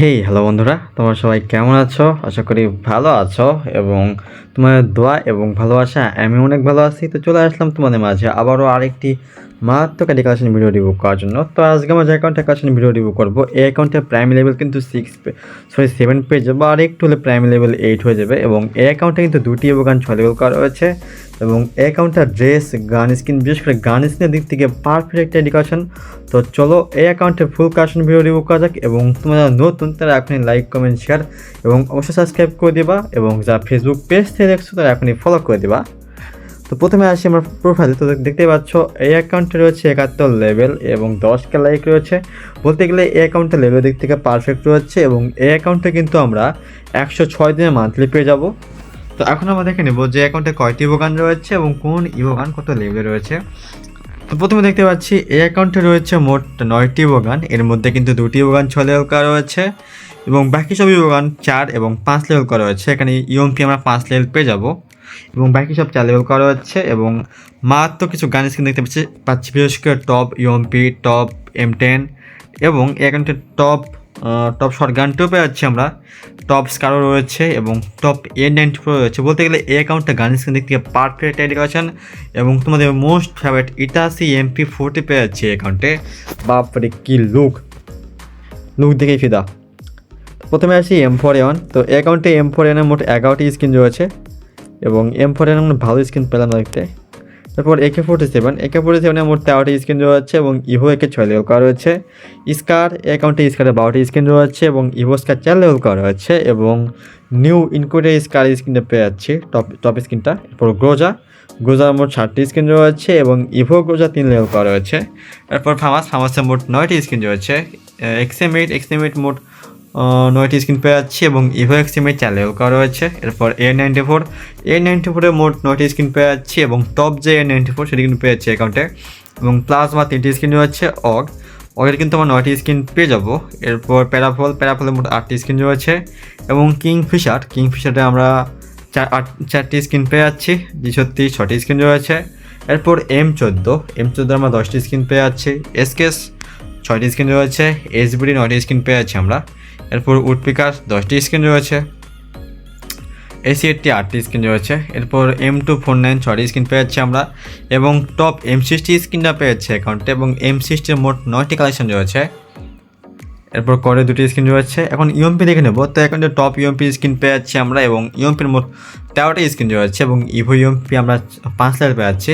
Hey hello বন্ধুরা। তোমরা সবাই কেমন আছো? আশা করি ভালো আছো এবং তোমার দোয়া এবং ভালোবাসা আমি অনেক ভালো আছি। তো চলে আসলাম তোমাদের মাঝে। আবারও আরেকটি মারাত্মক এডুকেশন ভিডিও রিভিউ করার জন্য। তো আজকে আমরা যে অ্যাকাউন্টে এডুকেশন ভিডিও রিভিউ করব, এই অ্যাকাউন্টের প্রাইম লেভেল কিন্তু সিক্স সরি সেভেন পেয়ে যাবে আর একটু হলে প্রাইম লেভেল এইট হয়ে যাবে এবং এই অ্যাকাউন্টে কিন্তু দুটি এবং ছয় লেভেল করা রয়েছে এবং এই অ্যাকাউন্টটা ড্রেস গান স্কিন বিশেষ করে গান স্কিনের দিক থেকে পারফেক্ট একটা এডুকেশন তো চলো এই অ্যাকাউন্টের ফুল কাশন ভিডিও রিভিউ করা যাক এবং তোমরা নতুন তারা এখনই লাইক কমেন্ট শেয়ার এবং অবশ্যই সাবস্ক্রাইব করে দিবা এবং যারা ফেসবুক পেজ থেকে দেখছ তারা এখনই ফলো করে দিবা। তো প্রথমে আসি আমার প্রোফাইলে তো দেখতে পাচ্ছ, এই অ্যাকাউন্টে রয়েছে একাত্তর লেভেল এবং দশ কে লাইক রয়েছে। বলতে গেলে এই অ্যাকাউন্টের লেভেল দিক থেকে পারফেক্ট রয়েছে এবং এই অ্যাকাউন্টে কিন্তু আমরা একশো ছয় দিনে মান্থলি পেয়ে যাব। তো এখন আমরা দেখে নেব যে অ্যাকাউন্টে কয়টি ইভোগান রয়েছে এবং কোন ইভোগান কত লেভেলে রয়েছে। তো প্রথমে দেখতে পাচ্ছি, এই অ্যাকাউন্টে রয়েছে মোট নয়টি ইভোগান এর মধ্যে কিন্তু দুটি ইভোগান ছ লেভেল করা রয়েছে এবং বাকি সব ইভোগান চার এবং পাঁচ লেভেল করা রয়েছে। এখানে ইউএমপি আমরা পাঁচ লেভেল পেয়ে যাব। এবং বাকি সব লেভেল করা হচ্ছে এবং মারাত্মক কিছু গান স্ক্রিন দেখতে পাচ্ছি পাচ্ছি, বিশেষ করে top UMP top M ten এবং এই অ্যাকাউন্টে টপ টপ শর্ট গানটিও পেয়ে যাচ্ছি আমরা। টপ স্কারও রয়েছে এবং টপ এ নাইনটি প্রো রয়েছে। বলতে গেলে এই অ্যাকাউন্টটা গান স্ক্রিন দিক থেকে পারফেক্ট এডুকেশন এবং তোমাদের মোস্ট ফেভারিট ইটাসি এমপি ফোরটি পেয়ে যাচ্ছে এই অ্যাকাউন্টে বাপরে, কি লুক লুক দেখেই ফিদা। প্রথমে আসি এম ফোর এন তো অ্যাকাউন্টে এম ফোর এনের মোট এগারোটি স্ক্রিন রয়েছে। এবং এম ফোর এন আমরা ভালো স্কিন পেলাম দেখতে। তারপর একে ফোর্টি সেভেন একে ফোর্টি সেভেনের মোট তেরোটি স্ক্রিন রয়েছে এবং ইভো একে ছয় লেভেল করা রয়েছে। স্কার অ্যাকাউন্টে স্কারের বারোটি স্ক্রিন রয়েছে এবং ইভো স্কার চার লেভেল করা রয়েছে এবং নিউ ইনকোডে স্কার স্ক্রিনটা পেয়ে যাচ্ছি। টপ টপ স্ক্রিনটা এরপর গ্রোজা গ্রোজার মোট ষাটটি স্ক্রিন রয়েছে এবং ইভো গ্রোজা তিন লেভেল করা রয়েছে। এরপর ফামাস ফামাসের মোট নয়টি স্ক্রিন রয়েছে। এক্সএমএইট এক্সএমএইট মোট নয়টি স্ক্রিন পেয়ে যাচ্ছি এবং ইভো এক্সএমএইট চার লেভেল করা রয়েছে এরপর A ninety four A ninety ফোরের মোট নয়টি স্ক্রিন পেয়ে যাচ্ছি এবং টপ যে এ নাইনটি ফোর সেটি কিন্তু পেয়ে যাচ্ছি অ্যাকাউন্টে এবং প্লাজমা তিনটি স্ক্রিন রয়েছে, অগ। অগের কিন্তু আমরা নয়টি স্ক্রিন পেয়ে যাব। এরপর প্যারাফল প্যারাফলের মোট আটটি স্ক্রিন রয়েছে। এবং কিং ফিশার কিং ফিশারে আমরা চার, আট, চারটি স্ক্রিন পেয়ে যাচ্ছি। দ্বিশত্রিশ ছটি স্ক্রিন রয়েছে। এরপর এম চোদ্দ। এম চোদ্দ আমরা দশটি স্ক্রিন পেয়ে যাচ্ছি। এসকেস ছয়টি স্ক্রিন রয়েছে। এসবিডি নয়টি স্ক্রিন পেয়ে যাচ্ছি আমরা। এরপর উডপিকার দশটি স্ক্রিন রয়েছে। এসি এইটটি আটটি স্ক্রিন রয়েছে। এরপর এম টু ফোর নাইন ছটি স্ক্রিন পেয়ে যাচ্ছি আমরা এবং টপ এম সিক্সটি স্ক্রিনটা পেয়ে যাচ্ছে অ্যাকাউন্টে এবং এম সিক্সটির মোট নয়টি কালেকশন রয়েছে। এরপর করে দুটি স্ক্রিন রয়েছে। এখন ইউএমপি দেখে নেব। তো অ্যাকাউন্টে টপ ইউএমপি স্ক্রিন পেয়ে যাচ্ছি আমরা এবং ইউএমপির মোট তেরোটি স্ক্রিন রয়েছে এবং ইভো ইউএমপি আমরা পাঁচ লাখ পেয়ে যাচ্ছি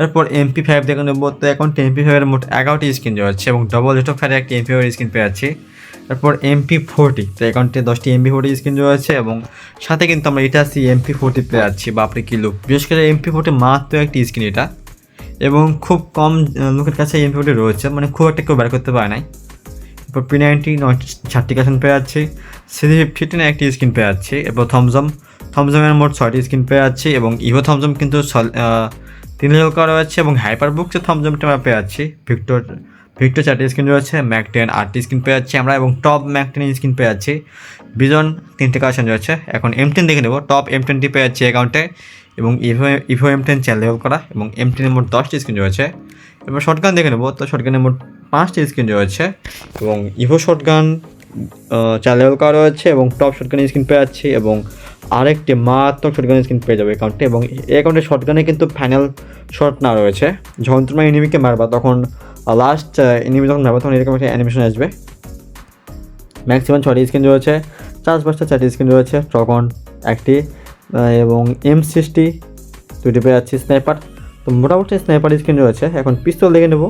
এরপর এমপি ফাইভ দেখে নেব। তো এখন এমপি ফাইভের মোট এগারোটি স্ক্রিন রয়েছে এবং ডবল এটো ফাইভের একটি এমপি ফাইভের স্ক্রিন পেয়ে তারপর এমপি ফোরটি তো অ্যাকাউন্টে দশটি এমপি ফোরটি স্ক্রিন রয়েছে এবং সাথে কিন্তু আমরা এটা আসি এমপি ফোরটি পেয়ে যাচ্ছি, বাপরে কি লুক বিশেষ করে এমপি ফোরটি মাত্র একটি স্ক্রিন এটা এবং খুব কম লোকের কাছে এমপি ফোরটি রয়েছে মানে খুব একটা কেউ বের করতে পারে নাই। এরপর পি নাইনটি নয়টি ষাটটি কাশন পেয়ে যাচ্ছি। সিডি ফিফটিনে একটি স্ক্রিন পেয়ে যাচ্ছি, এরপর থমজম থমজমের মোট ছয়টি স্ক্রিন পেয়ে যাচ্ছি এবং ইভো থমজম কিন্তু তিন করা রয়েছে এবং হাইপার বুক যে থমজমটা আমরা পেয়ে যাচ্ছি ভিক্টর ভিক্টর চারটি স্ক্রিন রয়েছে ম্যাক টেন আটটি স্ক্রিন পেয়ে যাচ্ছি আমরা এবং টপ ম্যাক টেন স্ক্রিন পেয়ে যাচ্ছি। বিজন তিনটে কালেকশন রয়েছে, এখন এম টেন দেখে নেব টপ এম টেনটি পেয়ে যাচ্ছি অ্যাকাউন্টে এবং ইভো ইভো এম টেন চার লেভেল করা এবং এম টেনের মোট দশটি স্ক্রিন রয়েছে। এবার শর্টগান দেখে নেব, তো শর্টগানের মোট পাঁচটি স্ক্রিন রয়েছে এবং ইভো শর্টগান চার লেভেল করা রয়েছে এবং টপ শর্টগান স্ক্রিন পেয়ে যাচ্ছি এবং আরেকটি মারাত্মক শর্টগান স্ক্রিন পেয়ে যাবে অ্যাকাউন্টে এবং এই অ্যাকাউন্টে শর্টগানে কিন্তু ফাইনাল শট না রয়েছে। যখন তোমরা এনিমিকে মারবা তখন লাস্ট এনিমি যখন মারবা তখন এরকম একটা অ্যানিমেশন আসবে। ম্যাক্সিমাম ছটি স্ক্রিন রয়েছে। চার পাঁচটা চারটি স্ক্রিন রয়েছে। তখন একটি এবং এম সিক্সটি দুটি পেয়ে যাচ্ছি স্নাইপার তো মোটামুটি স্নাইপার স্ক্রিন রয়েছে। এখন পিস্তল দেখে নেব।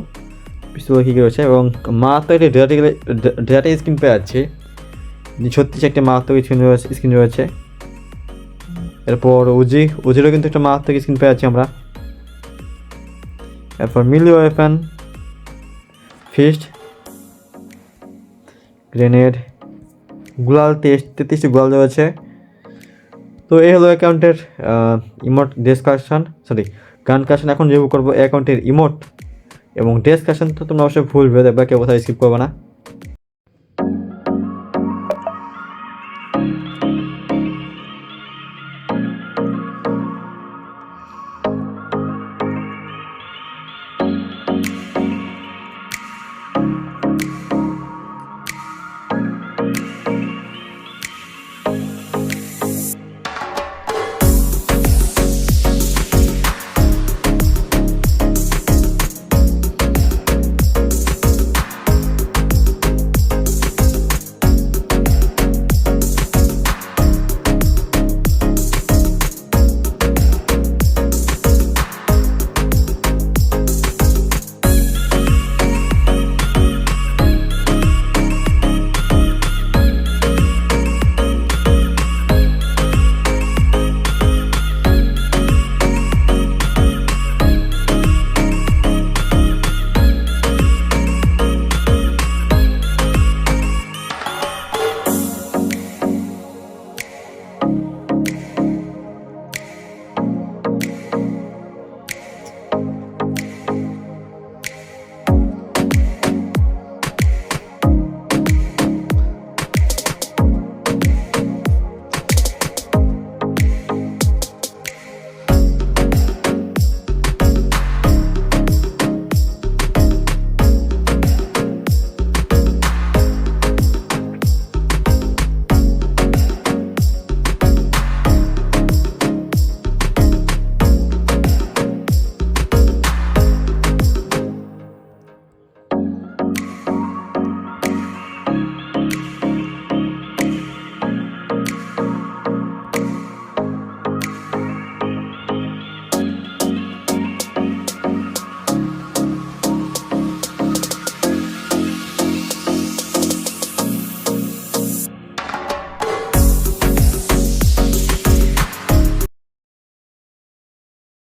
পিস্তল কী কী রয়েছে? এবং মারাত্মক একটি ডেটা ডেটা স্ক্রিন পেয়ে যাচ্ছি। ছত্রিশ একটি মারাত্মক স্ক্রিন রয়েছে স্ক্রিন রয়েছে। এরপর উজি উজিরও কিন্তু একটা মারাত্মক স্ক্রিন পেয়ে যাচ্ছি আমরা। এরপর মিলি ওয়েপেন ফিস্ট, গ্রেনেড, গুলাল তেইশ, তেত্রিশটি গুলাল রয়েছে তো এই হলো অ্যাকাউন্টের ইমোট ডিসকাশন সরি, গান কাশন এখন রিভিউ করব অ্যাকাউন্টের ইমোট এবং ডেসকাশন তো তোমরা অবশ্যই ভুলবে, দেখবে কেউ কোথায় স্কিপ করবে না।